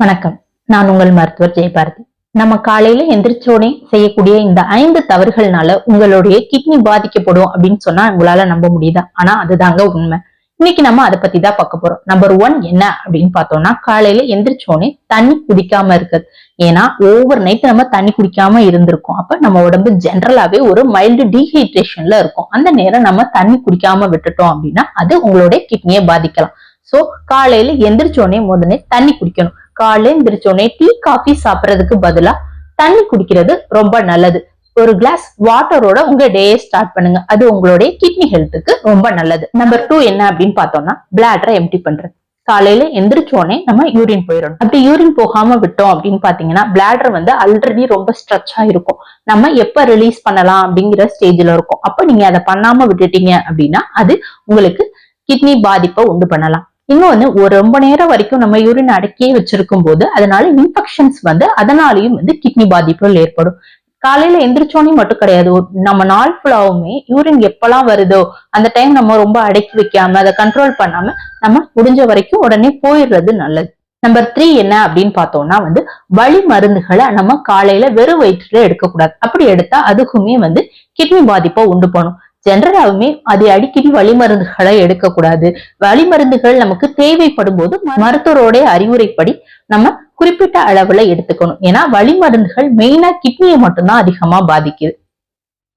வணக்கம். நான் உங்கள் மருத்துவர் ஜெயபாரதி. நம்ம காலையில எந்திரிச்சோடனே செய்யக்கூடிய இந்த ஐந்து தவறுகள்னால உங்களுடைய கிட்னி பாதிக்கப்படும் அப்படின்னு சொன்னா உங்களால நம்ப முடியுதா? ஆனா அதுதாங்க உண்மை. இன்னைக்கு நம்ம அதை பத்தி தான் பார்க்க போறோம். நம்பர் ஒன் என்ன அப்படின்னு பார்த்தோம்னா காலையில எந்திரிச்சோடனே தண்ணி குடிக்காம இருக்கிறது. ஏன்னா ஓவர் நைட் நம்ம தண்ணி குடிக்காம இருந்திருக்கோம். அப்ப நம்ம உடம்பு ஜென்ரலாவே ஒரு மைல்டு டீஹைட்ரேஷன்ல இருக்கும். அந்த நேரம் நம்ம தண்ணி குடிக்காம விட்டுட்டோம் அப்படின்னா அது உங்களுடைய கிட்னியை பாதிக்கலாம். சோ காலையில எந்திரிச்சோடனே முதல்ல தண்ணி குடிக்கணும். காலையில எந்திரிச்சோடனே டீ காஃபி சாப்பிட்றதுக்கு பதிலா தண்ணி குடிக்கிறது ரொம்ப நல்லது. ஒரு கிளாஸ் வாட்டரோட உங்க டேயை ஸ்டார்ட் பண்ணுங்க. அது உங்களுடைய கிட்னி ஹெல்த்துக்கு ரொம்ப நல்லது. நம்பர் டூ என்ன அப்படின்னு பார்த்தோம்னா பிளாடரை எம்டி பண்றது. காலையில எந்திரிச்சோடனே நம்ம யூரின் போயிடணும். அப்படி யூரின் போகாம விட்டோம் அப்படின்னு பாத்தீங்கன்னா பிளாடர் வந்து ஆல்ரெடி ரொம்ப ஸ்ட்ரெச்சா இருக்கும். நம்ம எப்ப ரிலீஸ் பண்ணலாம் அப்படிங்கிற ஸ்டேஜ்ல இருக்கும். அப்ப நீங்க அதை பண்ணாம விட்டுட்டீங்க அப்படின்னா அது உங்களுக்கு கிட்னி பாதிப்பை உண்டு பண்ணலாம். இன்னொன்னு ஒரு ரொம்ப நேரம் வரைக்கும் நம்ம யூரின் அடக்கியே வச்சிருக்கும் போது அதனால இன்ஃபெக்ஷன்ஸ் வந்து அதனாலயும் வந்து கிட்னி பாதிப்புகள் ஏற்படும். காலையில எந்திரிச்சோனே மட்டும் கிடையாது. நம்ம நாள் ஃபுல்லாவுமே யூரின் எப்பெல்லாம் வருதோ அந்த டைம் நம்ம ரொம்ப அடக்கி வைக்காம அதை கண்ட்ரோல் பண்ணாம நம்ம முடிஞ்ச வரைக்கும் உடனே போயிடுறது நல்லது. நம்பர் த்ரீ என்ன அப்படின்னு பார்த்தோம்னா வந்து வழி மருந்துகளை நம்ம காலையில வெறும் வயிற்றுல எடுக்கக்கூடாது. அப்படி எடுத்தா அதுக்குமே வந்து கிட்னி பாதிப்பை உண்டு பண்ணும். ஜென்ரலாவுமே அதை அடிக்கடி வழிமருந்துகளை எடுக்கக்கூடாது. வழிமருந்துகள் நமக்கு தேவைப்படும் போது மருத்துவரோட அறிவுரைப்படி நம்ம குறிப்பிட்ட அளவுல எடுத்துக்கணும். ஏன்னா வழிமருந்துகள் மெயினா கிட்னியை மட்டும்தான் அதிகமா பாதிக்குது.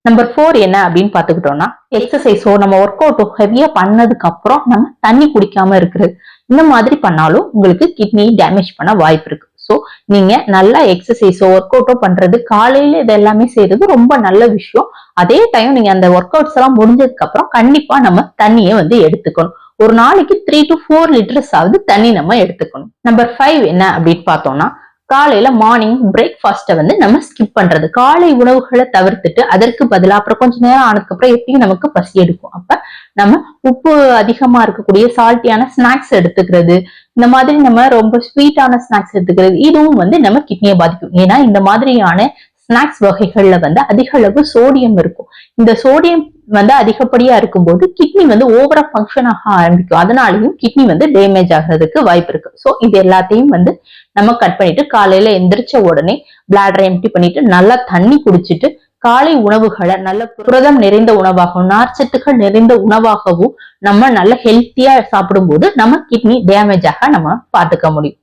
நம்பர் ஃபோர் என்ன அப்படின்னு பாத்துக்கிட்டோம்னா எக்ஸசைஸோ நம்ம ஒர்க் அவுட்டோ ஹெவியா பண்ணதுக்கு அப்புறம் நம்ம தண்ணி குடிக்காம இருக்கிறது. இந்த மாதிரி பண்ணாலும் உங்களுக்கு கிட்னி டேமேஜ் பண்ண வாய்ப்பு இருக்கு. ஸோ நீங்க நல்லா எக்ஸசைஸோ ஒர்க் அவுட்டோ பண்றது காலையில இது எல்லாமே செய்யறது ரொம்ப நல்ல விஷயம். அதே டைம் நீங்க அந்த ஒர்க் அவுட்ஸ் எல்லாம் முடிஞ்சதுக்கு அப்புறம் கண்டிப்பா நம்ம தண்ணியை வந்து எடுத்துக்கணும். ஒரு நாளைக்கு த்ரீ டு ஃபோர் லிட்டர்ஸ் ஆகுது தண்ணி நம்ம எடுத்துக்கணும். நம்பர் ஃபைவ் என்ன அப்படின்னு பார்த்தோம்னா காலையில மார்னிங் பிரேக்ஃபாஸ்ட்டை வந்து நம்ம ஸ்கிப் பண்றது. காலை உணவுகளை தவிர்த்துட்டு அதற்கு பதிலாக அப்புறம் கொஞ்ச நேரம் ஆனதுக்கு அப்புறம் எப்பயும் நமக்கு பசி எடுக்கும். அப்ப நம்ம உப்பு அதிகமா இருக்கக்கூடிய சால்ட்டியான ஸ்நாக்ஸ் எடுத்துக்கிறது இந்த மாதிரி நம்ம ரொம்ப ஸ்வீட்டான ஸ்நாக்ஸ் எடுத்துக்கிறது இதுவும் வந்து நம்ம கிட்னியை பாதிக்கும். ஏன்னா இந்த மாதிரியான ஸ்நாக்ஸ் வகைகள்ல வந்து அதிக அளவு சோடியம் இருக்கும். இந்த சோடியம் வந்து அதிகப்படியா இருக்கும்போது கிட்னி வந்து ஓவரா ஃபங்க்ஷன் ஆக ஆரம்பிக்கும். அதனாலையும் கிட்னி வந்து டேமேஜ் ஆகிறதுக்கு வாய்ப்பு இருக்கு. ஸோ இது எல்லாத்தையும் வந்து நம்ம கட் பண்ணிட்டு காலையில எந்திரிச்ச உடனே பிளாடரை எம்டி பண்ணிட்டு நல்லா தண்ணி குடிச்சிட்டு காலை உணவுகளை நல்ல புரதம் நிறைந்த உணவாகவும் நார்ச்சத்துகள் நிறைந்த உணவாகவும் நம்ம நல்ல ஹெல்த்தியா சாப்பிடும்போது நம்ம கிட்னி டேமேஜ் ஆக நம்ம பார்த்துக்க முடியும்.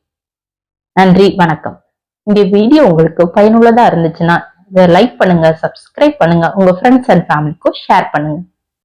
நன்றி வணக்கம். இந்த வீடியோ உங்களுக்கு பயனுள்ளதா இருந்துச்சுன்னா இதை லைக் பண்ணுங்க சப்ஸ்கிரைப் பண்ணுங்க. உங்க ஃப்ரெண்ட்ஸ் அண்ட் ஃபேமிலிக்கும் ஷேர் பண்ணுங்க.